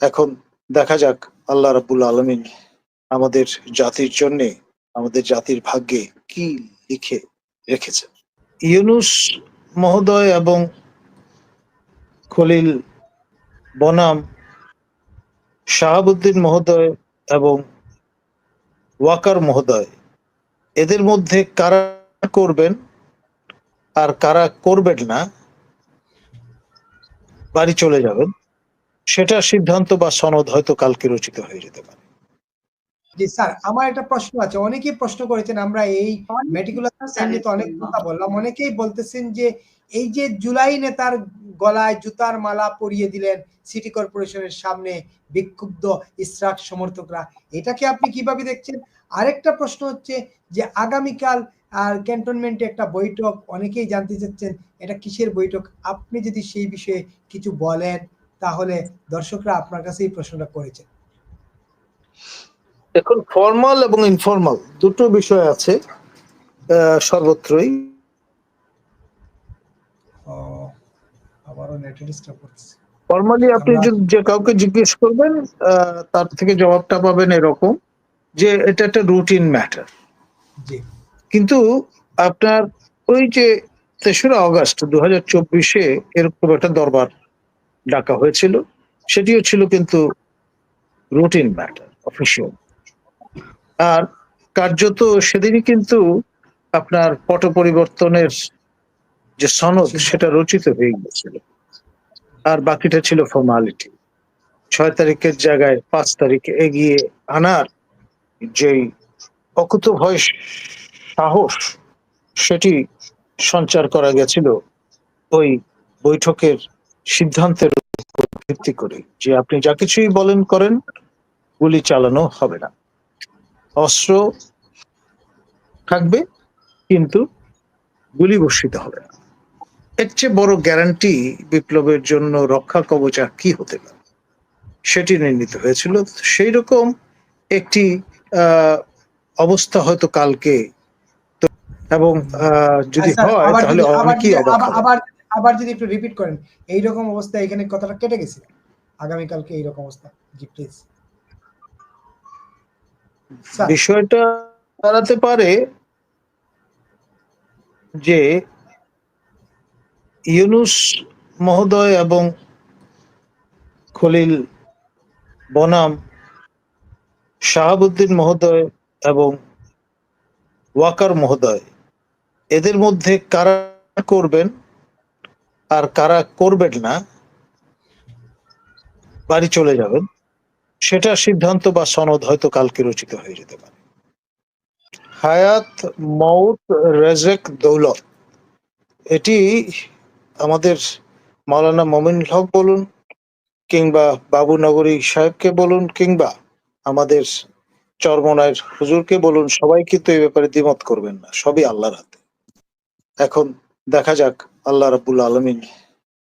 এখন দেখা যাক আল্লাহ রাব্বুল আলমিন আমাদের জাতির জন্য, আমাদের জাতির ভাগ্যে কি লিখে রেখেছেন ইউনুস মহোদয় এবং খলিল বনাম, শাহাবুদ্দিন মহোদয় এবং ওয়াকার মহোদয়, এদের মধ্যে কারা করবেন আর কারা করবেন না, বাড়ি চলে যাবেন। সেটা সিদ্ধান্ত বা সনদ হয়তো কালকে রচিত হয়ে যেতে পারে। জি, স্যার, আমার একটা প্রশ্ন আছে। অনেকেই প্রশ্ন করেছেন, আমরা এই মেটিকুলার নিয়ে তো অনেক কথা বললাম। অনেকেই বলতেছেন যে, এই যে জুলাই নেতার গলায় জুতার মালা পরিয়ে দিলেন সিটি কর্পোরেশনের সামনে বিক্ষুব্ধ ইসরাক সমর্থকরা এটাকে আপনি কীভাবে দেখছেন? আরেকটা প্রশ্ন হচ্ছে যে, আগামীকাল আর ক্যান্টনমেন্টে একটা বৈঠক, অনেকেই জানতে চাচ্ছেন, এটা কিসের বৈঠক? আপনি যদি সেই বিষয়ে কিছু বলেন। তাহলে দর্শকরা আপনার কাছে এই প্রশ্নটা করেছেন এখন ফর্মাল এবং ইনফর্মাল দুটো বিষয় আছে সর্বত্রই। আবারও করতেছে ফর্মালি আপনি যদি যে কাউকে জিজ্ঞেস করবেন আহ, তার থেকে জবাবটা পাবেন এরকম যে এটা একটা রুটিন ম্যাটার কিন্তু আপনার ওই যে তেসরা অগস্ট দু হাজার চব্বিশে এরকম একটা দরবার ডাকা হয়েছিল, সেটিও ছিল কিন্তু রুটিন ম্যাটার অফিসিয়াল আর কার্যত সেদিনই কিন্তু আপনার পট পরিবর্তনের যে সনদ, সেটা রচিত হয়ে গিয়েছিল। আর বাকিটা ছিল ফর্মালিটি ছয় তারিখের জায়গায় পাঁচ তারিখে এগিয়ে আনার যেই অকুত ভয়, সাহস, সেটি সঞ্চার করা গেছিল ওই বৈঠকের সিদ্ধান্তের উপর ভিত্তি করে যে আপনি যা কিছুই বলেন করেন গুলি চালানো হবে না। অস্ত্র থাকবে কিন্তু গুলি বর্ষিত হবে না। এর চেয়ে বড় গ্যারান্টি বিপ্লবের জন্য রক্ষা কবচ আর কি হতে পারে? সেটি নির্ণীত হয়েছিল। সেই রকম একটি আহ, অবস্থা হয়তো কালকে। এবং আহ, যদি আচ্ছা, হয় তাহলে অনেকেই অবাক আবার- যদি একটু রিপিট করেন, এইরকম অবস্থা এখানে কথাটা কেটে গেছে? আগামীকালকে এইরকম অবস্থা, জি প্লিজ বিষয়টা দাঁড়াতে পারে যে ইউনুস মহোদয় এবং খলিল বনাম, শাহাবুদ্দিন মহোদয় এবং ওয়াকার মহোদয়, এদের মধ্যে কারা করবেন? আর কারা করবেন না, বাড়ি চলে যাবেন, সেটা সিদ্ধান্ত বা সনদ হয়তো কালকে রচিত হয়ে যেতে পারে। হায়াত মৌত রেজেক, দৌলত, এটি আমাদের মাওলানা মমিন হক বলুন কিংবা বাবু নগরী সাহেবকে বলুন কিংবা আমাদের চরমনায়ের হুজুরকে বলুন, সবাই কিন্তু এই ব্যাপারে দ্বিমত করবেন না, সবই আল্লাহর হাতে। এখন দেখা যাক আল্লাহ রাবুল আলমিন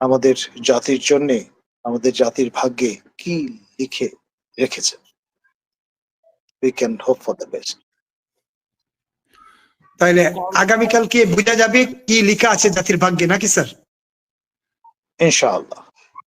আমাদের জাতির জন্যে, আমাদের জাতির ভাগ্যে কি লিখে রেখেছে? We can hope for the best তাহলে আগামীকালকে বোঝা যাবে কি লিখা আছে জাতির ভাগ্যে? নাকি স্যার? ইনশাআল্লাহ।